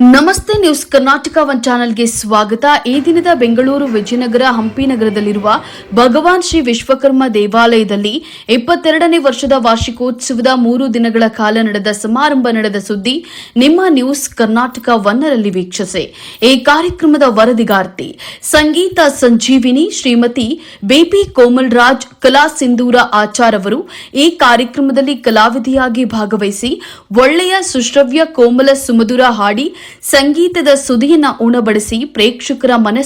ನಮಸ್ತೆ news Karnataka one ಚಾನೆಲ್ಗೆ ಸ್ವಾಗತ. ಈ ದಿನದ ಬೆಂಗಳೂರು ವಿಜಯನಗರ ಹಂಪಿ ನಗರದಲ್ಲಿರುವ ಭಗವಾನ್ ಶ್ರೀ ವಿಶ್ವಕರ್ಮ ದೇವಾಲಯದಲ್ಲಿ ಇಪ್ಪತ್ತೆರಡನೇ ವರ್ಷದ ವಾರ್ಷಿಕೋತ್ಸವದ ಮೂರು ದಿನಗಳ ಕಾಲ ನಡೆದ ಸಮಾರಂಭ ನಡೆದ ಸುದ್ದಿ ನಿಮ್ಮ ನ್ಯೂಸ್ ಕರ್ನಾಟಕ ಒನ್ನರಲ್ಲಿ ವೀಕ್ಷಿಸಿ. ಈ ಕಾರ್ಯಕ್ರಮದ ವರದಿಗಾರ್ತಿ ಸಂಗೀತ ಸಂಜೀವಿನಿ ಶ್ರೀಮತಿ ಬಿಪಿ ಕೋಮಲ್ ರಾಜ್ ಕಲಾ ಸಿಂಧೂರ ಆಚಾರ್ ಅವರು ಈ ಕಾರ್ಯಕ್ರಮದಲ್ಲಿ ಕಲಾವಿದೆಯಾಗಿ ಭಾಗವಹಿಸಿ ಒಳ್ಳೆಯ ಸುಶ್ರವ್ಯ ಕೋಮಲ ಸುಮಧುರ ಹಾಡಿ ಸಂಗೀತದ ಸುದಿಯನ್ನ ಉಣಬಡಿಸಿ ಪ್ರೇಕ್ಷಕರ ಮನೆ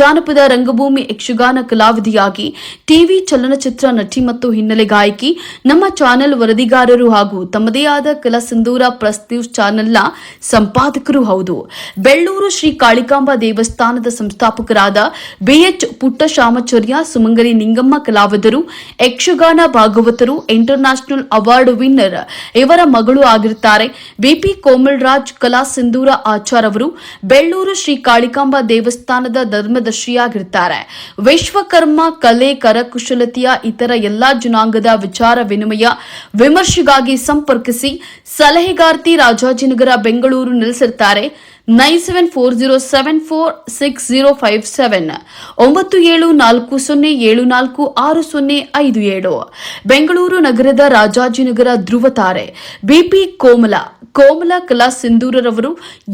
ಜಾನಪದ ರಂಗಭೂಮಿ ಯಕ್ಷಗಾನ ಕಲಾವಿದೆಯಾಗಿ ಟಿವಿ ಚಲನಚಿತ್ರ ನಟಿ ಮತ್ತು ಹಿನ್ನೆಲೆ ಗಾಯಕಿ, ನಮ್ಮ ಚಾನೆಲ್ ವರದಿಗಾರರು ಹಾಗೂ ತಮ್ಮದೇ ಆದ ಕಲಾ ಸಿಂಧೂರ ಪ್ಲಸ್ ನ್ಯೂಸ್ ಚಾನೆಲ್ನ ಸಂಪಾದಕರು ಹೌದು. ಬೆಳ್ಳೂರು ಶ್ರೀ ಕಾಳಿಕಾಂಬ ದೇವಸ್ಥಾನದ ಸಂಸ್ಥಾಪಕರಾದ ಬಿಎಚ್ ಪುಟ್ಟಶಾಮಚಾರ್ಯ ಸುಮಂಗಲಿ ನಿಂಗಮ್ಮ ಕಲಾವಿದರು, ಯಕ್ಷಗಾನ ಭಾಗವತರು ಇಂಟರ್ ನ್ಯಾಷನಲ್ ಅವಾರ್ಡ್ ವಿನ್ನರ್ ಇವರ ಮಗಳು ಆಗಿರುತ್ತಾರೆ. ಬಿಪಿ ಕೋಮಲ್ ರಾಜ್, ಕಲಾ ಸಿಂಧೂರ ಆಚಾರ್ ಅವರು ಬೆಳ್ಳೂರು ಶ್ರೀ ಕಾಳಿಕಾಂಬ ದೇವಸ್ಥಾನದ ಧರ್ಮದರ್ಶಿಯಾಗಿರ್ತಾರೆ ವಿಶ್ವಕರ್ಮ, ಕಲೆ, ಕರಕುಶಲತೆಯ ಇತರ ಎಲ್ಲಾ ಜನಾಂಗದ ವಿಚಾರ ವಿನಿಮಯ ವಿಮರ್ಶೆಗಾಗಿ ಸಂಪರ್ಕಿಸಿ ಸಲಹೆಗಾರ್ತಿ Rajajinagar, Bengaluru ನೆಲೆಸಿರ್ತಾರೆ. Nine seven four zero seven four six zero five seven, ಒಂಬತ್ತು ಏಳು ನಾಲ್ಕು ಸೊನ್ನೆ ಏಳು ನಾಲ್ಕು ಆರು ಸೊನ್ನೆ ಐದು ಏಳು, ಬೆಂಗಳೂರು ನಗರದ ರಾಜಾಜಿನಗರ ಧ್ರುವತಾರೆ. ಬಿಪಿ ಕೋಮಲ ಕೋಮಲ ಕಲಾ ಸಿಂಧೂರರವರು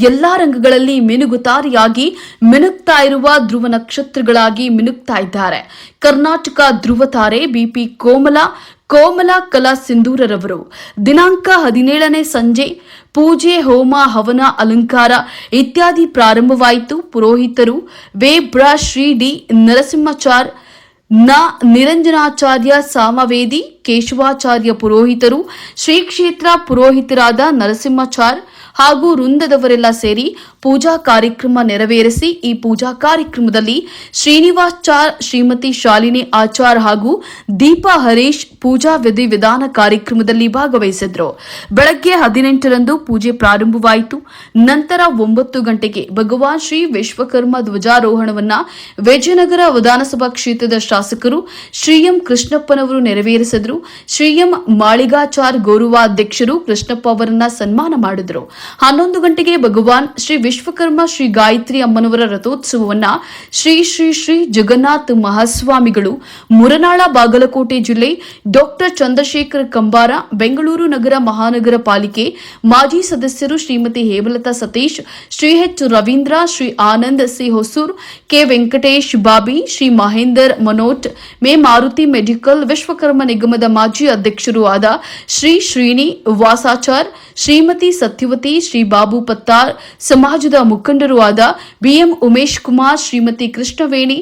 ಎಲ್ಲಾ ರಂಗಗಳಲ್ಲಿ ಮಿನುಗುತಾರಿಯಾಗಿ ಮಿನುಗ್ತಾ ಇರುವ ಧ್ರುವ ನಕ್ಷತ್ರಗಳಾಗಿ ಮಿನುಗ್ತಾ ಇದ್ದಾರೆ. ಕರ್ನಾಟಕ ಧ್ರುವತಾರೆ ಬಿಪಿ ಕೋಮಲ ಕೋಮಲ ಕಲಾ ಸಿಂಧೂರರವರು. ದಿನಾಂಕ ಹದಿನೇಳನೇ ಸಂಜೆ, ಪೂಜೆ, ಹೋಮ, ಹವನ, ಅಲಂಕಾರ ಇತ್ಯಾದಿ ಪ್ರಾರಂಭವಾಯಿತು. ಪುರೋಹಿತರು ವೇಬ್ರ ಶ್ರೀ ಡಿ ನರಸಿಂಹಾಚಾರ್ನ ನಿರಂಜನಾಚಾರ್ಯ ಸಾಮವೇದಿ ಕೇಶವಾಚಾರ್ಯ ಪುರೋಹಿತರು ಶ್ರೀ ಕ್ಷೇತ್ರ ಪುರೋಹಿತರಾದ ನರಸಿಂಹಾಚಾರ್ ಹಾಗೂ ವೃಂದದವರೆಲ್ಲ ಸೇರಿ ಪೂಜಾ ಕಾರ್ಯಕ್ರಮ ನೆರವೇರಿಸಿ, ಈ ಪೂಜಾ ಕಾರ್ಯಕ್ರಮದಲ್ಲಿ ಶ್ರೀನಿವಾಸ್ಚಾರ್ ಶ್ರೀಮತಿ ಶಾಲಿನಿ ಆಚಾರ್ ಹಾಗೂ ದೀಪಾ ಹರೀಶ್ ಪೂಜಾ ವಿಧಿ ವಿಧಾನ ಕಾರ್ಯಕ್ರಮದಲ್ಲಿ ಭಾಗವಹಿಸಿದ್ರು. ಬೆಳಗ್ಗೆ ಹದಿನೆಂಟರಂದು ಪೂಜೆ ಪ್ರಾರಂಭವಾಯಿತು. ನಂತರ ಒಂಬತ್ತು ಗಂಟೆಗೆ ಭಗವಾನ್ ಶ್ರೀ ವಿಶ್ವಕರ್ಮ ಧ್ವಜಾರೋಹಣವನ್ನ ವಿಜಯನಗರ ವಿಧಾನಸಭಾ ಕ್ಷೇತ್ರದ ಶಾಸಕರು ಶ್ರೀ ಎಂ ಕೃಷ್ಣಪ್ಪನವರು ನೆರವೇರಿಸಿದ್ರು. ಶ್ರೀ ಎಂ ಮಾಳಿಗಾಚಾರ್ ಗೌರವಾಧ್ಯಕ್ಷರು ಕೃಷ್ಣಪ್ಪ ಅವರನ್ನ ಸನ್ಮಾನ ಮಾಡಿದರು. ಹನ್ನೊಂದು ಗಂಟೆಗೆ ಭಗವಾನ್ ಶ್ರೀ ವಿಶ್ವಕರ್ಮ ಶ್ರೀ ಗಾಯತ್ರಿ ಅಮ್ಮನವರ ರಥೋತ್ಸವವನ್ನ ಶ್ರೀ ಶ್ರೀ ಶ್ರೀ ಜಗನ್ನಾಥ್ ಮಹಾಸ್ವಾಮಿಗಳು, ಮುರನಾಳ ಬಾಗಲಕೋಟೆ ಜಿಲ್ಲೆ ಡಾಕ್ಟರ್ ಚಂದ್ರಶೇಖರ್ ಕಂಬಾರ, ಬೆಂಗಳೂರು ನಗರ ಮಹಾನಗರ ಪಾಲಿಕೆ ಮಾಜಿ ಸದಸ್ಯರು Shrimati Hemalatha Satish, Shri H Ravindra, Shri Anand C Hosur, K Venkatesh Babi, Shri Mahender Manot, May Maruti medical, Vishwakarma ನಿಗಮದ ಮಾಜಿ ಅಧ್ಯಕ್ಷರೂ ಆದ ಶ್ರೀ ಶ್ರೀನಿ ವಾಸಾಚಾರ್, ಶ್ರೀಮತಿ ಸತ್ಯವತಿ, ಶ್ರೀ ಬಾಬು ಪತ್ತಾರ್, ಸಮಾಜದ ಮುಖಂಡರೂ ಆದ BM Umesh Kumar, Shrimati Krishnaveni,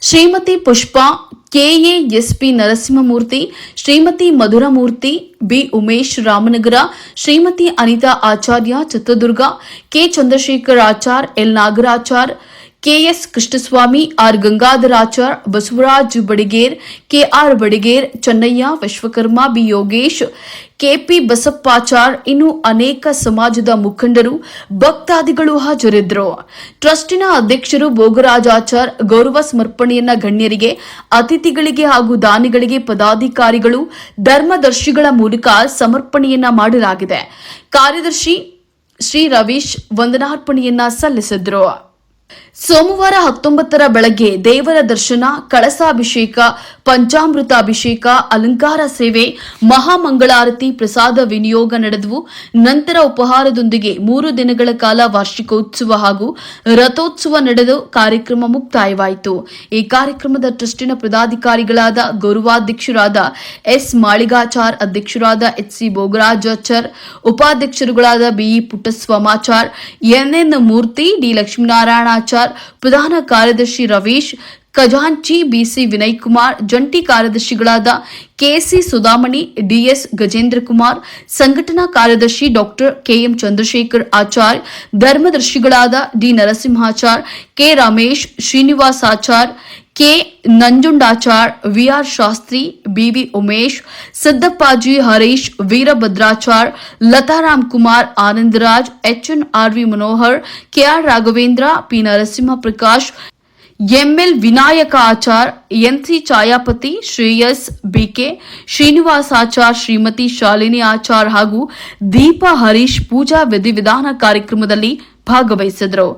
Shrimati Pushpa KASP Narasimhamurthy, Shrimati Madhuramurthy, B Umesh Ramanagara, Shrimati Anitha Acharya, Chitradurga, K Chandrashekhar Achar, L Nagarachar KS Krishnaswamy, R Gangadharachar, Basavaraj Badiger, KR Badiger, Chennayya, Vishwakarma, B Yogesh, KP Basappachar ಇನ್ನು ಅನೇಕ ಸಮಾಜದ ಮುಖಂಡರು, ಭಕ್ತಾದಿಗಳು ಹಾಜರಿದ್ದರು. ಟ್ರಸ್ಟಿನ ಅಧ್ಯಕ್ಷರು ಭೋಗರಾಜಾಚಾರ್ ಗೌರವ ಸಮರ್ಪಣೆಯನ್ನ ಗಣ್ಯರಿಗೆ, ಅತಿಥಿಗಳಿಗೆ ಹಾಗೂ ದಾನಿಗಳಿಗೆ ಪದಾಧಿಕಾರಿಗಳು, ಧರ್ಮದರ್ಶಿಗಳ ಮೂಲಕ ಸಮರ್ಪಣೆಯನ್ನ ಮಾಡಲಾಗಿದೆ. ಕಾರ್ಯದರ್ಶಿ ಶ್ರೀ ರವೀಶ್ ವಂದನಾರ್ಪಣೆಯನ್ನ ಸಲ್ಲಿಸಿದ್ರು. ಸೋಮವಾರ ಹತ್ತೊಂಬತ್ತರ ಬೆಳಗ್ಗೆ ದೇವರ ದರ್ಶನ, ಕಳಸಾಭಿಷೇಕ, ಪಂಚಾಮೃತಾಭಿಷೇಕ, ಅಲಂಕಾರ ಸೇವೆ, ಮಹಾಮಂಗಳಾರತಿ, ಪ್ರಸಾದ ವಿನಿಯೋಗ ನಡೆದವು. ನಂತರ ಉಪಹಾರದೊಂದಿಗೆ ಮೂರು ದಿನಗಳ ಕಾಲ ವಾರ್ಷಿಕೋತ್ಸವ ಹಾಗೂ ರಥೋತ್ಸವ ನಡೆದು ಕಾರ್ಯಕ್ರಮ ಮುಕ್ತಾಯವಾಯಿತು. ಈ ಕಾರ್ಯಕ್ರಮದ ಟ್ರಸ್ಟಿನ ಪದಾಧಿಕಾರಿಗಳಾದ ಗೌರವಾಧ್ಯಕ್ಷರಾದ ಎಸ್. ಮಾಳಿಗಾಚಾರ್, ಅಧ್ಯಕ್ಷರಾದ H. C. Bhogarajachar, ಉಪಾಧ್ಯಕ್ಷರುಗಳಾದ BE Puttaswamachar NN Murthy, D. Lakshminarayanachar ಪ್ರಧಾನ ಕಾರ್ಯದರ್ಶಿ ರವೀಶ್, ಖಜಾಂಚಿ ಬಿಸಿ ವಿನಯ್ ಕುಮಾರ್ ಜಂಟಿ ಕಾರ್ಯದರ್ಶಿಗಳಾದ ಕೆಸಿ ಸುಧಾಮಣಿ, ಡಿಎಸ್ ಗಜೇಂದ್ರ ಕುಮಾರ್ ಸಂಘಟನಾ ಕಾರ್ಯದರ್ಶಿ doctor KM Chandrashekhar Achar, ಧರ್ಮದರ್ಶಿಗಳಾದ D Narasimhachar, K Ramesh, Srinivas Achar K. Nanjundachar VR Shastri BV Umesh, Siddappaji Harish, Veerabhadrachar, Latharam Kumar, Anandaraj HN RV Manohar KR Raghavendra, P. Narasimha Prakash ML Vinayaka Achar NC Chhayapathi Shreyas BK Srinivas Achar, Shrimati Shalini Achar ಹಾಗೂ ದೀಪಾ ಹರೀಶ್ ಪೂಜಾ ವಿಧಿವಿಧಾನ ಕಾರ್ಯಕ್ರಮದಲ್ಲಿ ಭಾಗವಹಿಸಿದರು.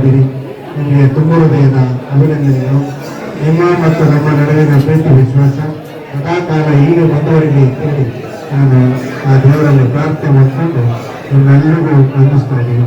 ಇದ್ದೀರಿ ನಿಮಗೆ ತುಂಬ ಹೃದಯದ ಅಭಿನಂದನೆಗಳು. ನಿಮ್ಮ ಮತ್ತು ನಮ್ಮ ನಡುವಿನ ಪ್ರೀತಿ ವಿಶ್ವಾಸ. ಸದಾಕಾಲ ಹೀಗೆ ಬಂದವರಿಗೆ ಕೇಳಿ ನಾನು ಆ ದೇವರಲ್ಲಿ ಪ್ರಾರ್ಥನೆ ಮಾಡಿಕೊಂಡು ನಿಮ್ಮೆಲ್ಲರಿಗೂ ವಂದಿಸ್ತಾ ಇದ್ದೀನಿ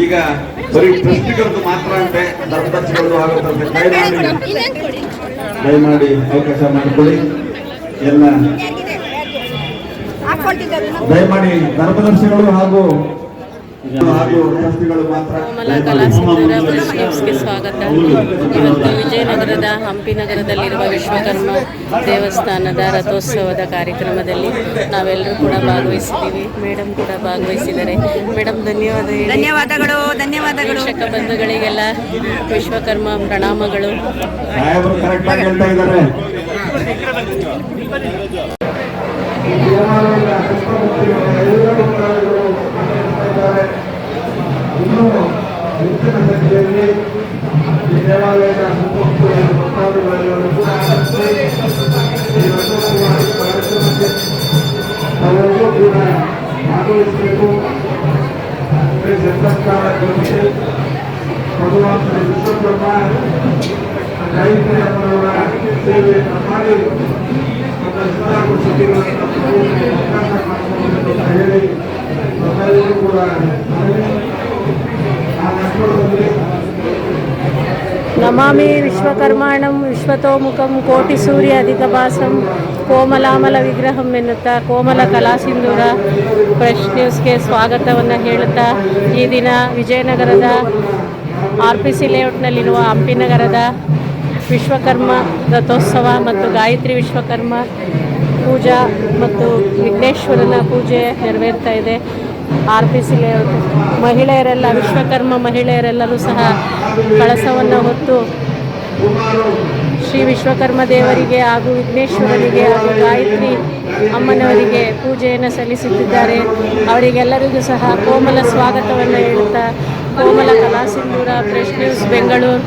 ಈಗ ಬರೀ ಮಾತ್ರ ಅಂತೆ ಧರ್ಮದರ್ಶಿಗಳದ್ದು ಆಗುತ್ತಂತೆ ದಯಮಾಡಿ. ದಯಮಾಡಿ ಅವಕಾಶ ಮಾಡಿಕೊಡಿ. ಎಲ್ಲ ದಯಮಾಡಿ ಧರ್ಮದರ್ಶಿಗಳು ಹಾಗೂ ಕೋಮಲ ಪ್ರೆಸ್ ನ್ಯೂಸ್ಗೆ ಸ್ವಾಗತ. ಇವತ್ತು ವಿಜಯನಗರದ ಹಂಪಿ ನಗರದಲ್ಲಿರುವ ವಿಶ್ವಕರ್ಮ ದೇವಸ್ಥಾನದ ರಥೋತ್ಸವದ ಕಾರ್ಯಕ್ರಮದಲ್ಲಿ ನಾವೆಲ್ಲರೂ ಕೂಡ ಭಾಗವಹಿಸಿದ್ದೀವಿ. ಮೇಡಮ್ ಕೂಡ ಭಾಗವಹಿಸಿದ್ದಾರೆ. ಮೇಡಮ್ ಧನ್ಯವಾದ ಧನ್ಯವಾದಗಳು ಧನ್ಯವಾದಗಳು. ಶಿಕ್ಷಕ ಬಂಧುಗಳಿಗೆಲ್ಲ ವಿಶ್ವಕರ್ಮ ಪ್ರಣಾಮಗಳು. ಸಾಹೇಬರು ಕರೆಕ್ಟ್ ಆಗಿ ಹೇಳ್ತಾ ಇದ್ದಾರೆ ಈ ದೇವಾಲಯದ ಸುತ್ತಮುತ್ತಲಿನ ಎಲ್ಲ ಭಕ್ತಾದಿಗಳು ಆಗಮಿಸ್ತಾ ಇದ್ದಾರೆ. ಇನ್ನೂ ಹೆಚ್ಚಿನ ಸಂಖ್ಯೆಯಲ್ಲಿ ಈ ದೇವಾಲಯದ ಸುತ್ತಮುತ್ತಲಿನ ಭಕ್ತಾದಿಗಳೆಲ್ಲರೂ ಕೂಡ ಆಗಮಿಸಿ ಈ ರಥೋತ್ಸವ ಕಾರ್ಯಕ್ರಮಕ್ಕೆ ತಾವೆಲ್ಲರೂ ಕೂಡ ಭಾಗವಹಿಸಬೇಕು ಶ್ರೀ ಜಗತ್ಕಾರ ಜೋಶಿ ಭಗವಾನ್ ಶ್ರೀ ವಿಶ್ವಕರ್ಮ ಗಾಯತ್ರಿ ಅಮ್ಮನವರ ಸೇವೆಯನ್ನು ಮಾಡಿ ನಮ್ಮ ಇಸ್ಲಾಂ ಸುದ್ದಿಗಳನ್ನು ತಪ್ಪುವುದಕ್ಕೆ ಅವಕಾಶ ಮಾಡಿಕೊಡಬೇಕು ಅಂತ ಹೇಳಿ ನಮಾಮಿ ವಿಶ್ವಕರ್ಮಾಣಂ ವಿಶ್ವತೋಮುಖಂ ಕೋಟಿ ಸೂರ್ಯ ಅಧಿಕಭಾಸಂ ಕೋಮಲಾಮಲ ವಿಗ್ರಹಂ ಎನ್ನುತ್ತಾ ಕೋಮಲ ಕಲಾಸಿಂಧೂರ ಫ್ರೆಶ್ ನ್ಯೂಸ್ಗೆ ಸ್ವಾಗತವನ್ನು ಹೇಳುತ್ತಾ ಈ ದಿನ ವಿಜಯನಗರದ ಆರ್ ಪಿ ಸಿ ಲೇಔಟ್ನಲ್ಲಿರುವ ಹಂಪಿನಗರದ ವಿಶ್ವಕರ್ಮ ರಥೋತ್ಸವ ಮತ್ತು ಗಾಯತ್ರಿ ವಿಶ್ವಕರ್ಮ ಪೂಜಾ ಮತ್ತು ವಿಘ್ನೇಶ್ವರನ ಪೂಜೆ ನೆರವೇರ್ತಾ ಇದೆ. ಆರ್ ಪಿ ಸಿ ಲೇಔಟ್ ಮಹಿಳೆಯರೆಲ್ಲ ವಿಶ್ವಕರ್ಮ ಮಹಿಳೆಯರೆಲ್ಲರೂ ಸಹ ಕಳಸವನ್ನು ಹೊತ್ತು ಶ್ರೀ ವಿಶ್ವಕರ್ಮ ದೇವರಿಗೆ ಹಾಗೂ ವಿಘ್ನೇಶ್ವರನಿಗೆ ಹಾಗೂ ಗಾಯತ್ರಿ ಅಮ್ಮನವರಿಗೆ ಪೂಜೆಯನ್ನು ಸಲ್ಲಿಸುತ್ತಿದ್ದಾರೆ. ಅವರಿಗೆಲ್ಲರಿಗೂ ಸಹ ಕೋಮಲ ಸ್ವಾಗತವನ್ನು ಹೇಳುತ್ತಾ, ಕೋಮಲ ಕಲಾಸಿಂಧೂರ ಫ್ರೆಶ್ ನ್ಯೂಸ್ ಬೆಂಗಳೂರು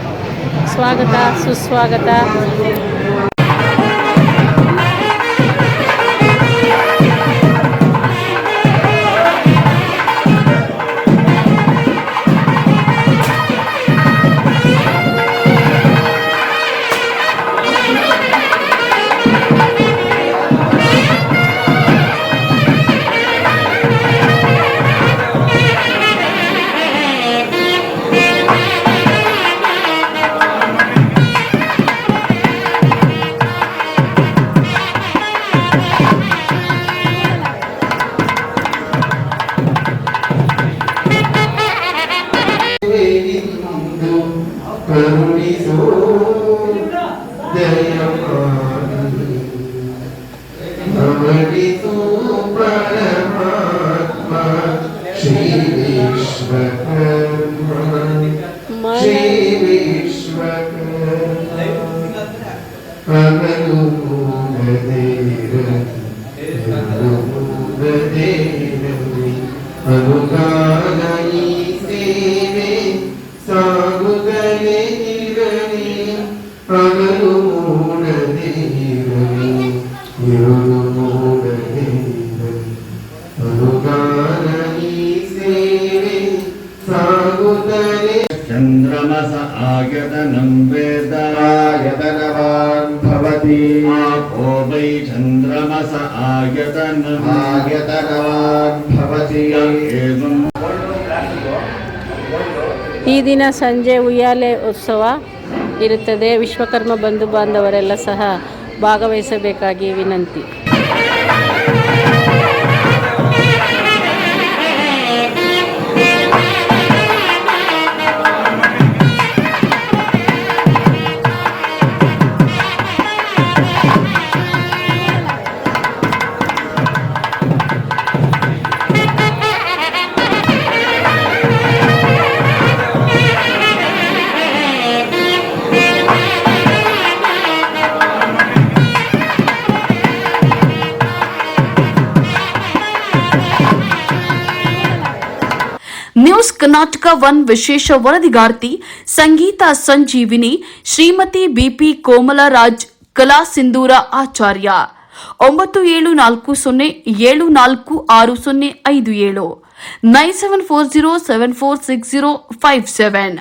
ಸ್ವಾಗತ, ಸುಸ್ವಾಗತ. ವಿಶ್ವಕರ್ಮ ಚಂದ್ರಮಸ ಆಗತನಂ ವೇದ ಆಯತನವಾನ್ ಭವತಿ आपो वै चन्द्रमस आयतनम् ಆಯತನವಾನ್ ಭವತಿ एवम् ಈ ದಿನ ಸಂಜೆ ಉಯ್ಯಾಲೆ ಉತ್ಸವ ಇರುತ್ತದೆ ವಿಶ್ವಕರ್ಮ ಬಂಧು ಬಾಂಧವರೆಲ್ಲ ಸಹ ಭಾಗವಹಿಸಬೇಕಾಗಿ ವಿನಂತಿ ಕರ್ನಾಟಕ ಒನ್ ವಿಶೇಷ ವರದಿಗಾರ್ತಿ ಸಂಗೀತ ಸಂಜೀವಿನಿ ಶ್ರೀಮತಿ ಬಿಪಿ ಕೋಮಲರಾಜ್ ಕಲಾ ಸಿಂಧೂರ ಆಚಾರ್ಯ. ಒಂಬತ್ತು ಏಳು ನಾಲ್ಕು ಸೊನ್ನೆ ಏಳು ನಾಲ್ಕು ಆರು ಸೊನ್ನೆ ಐದು ಏಳು. Nine seven four zero seven four six zero five seven.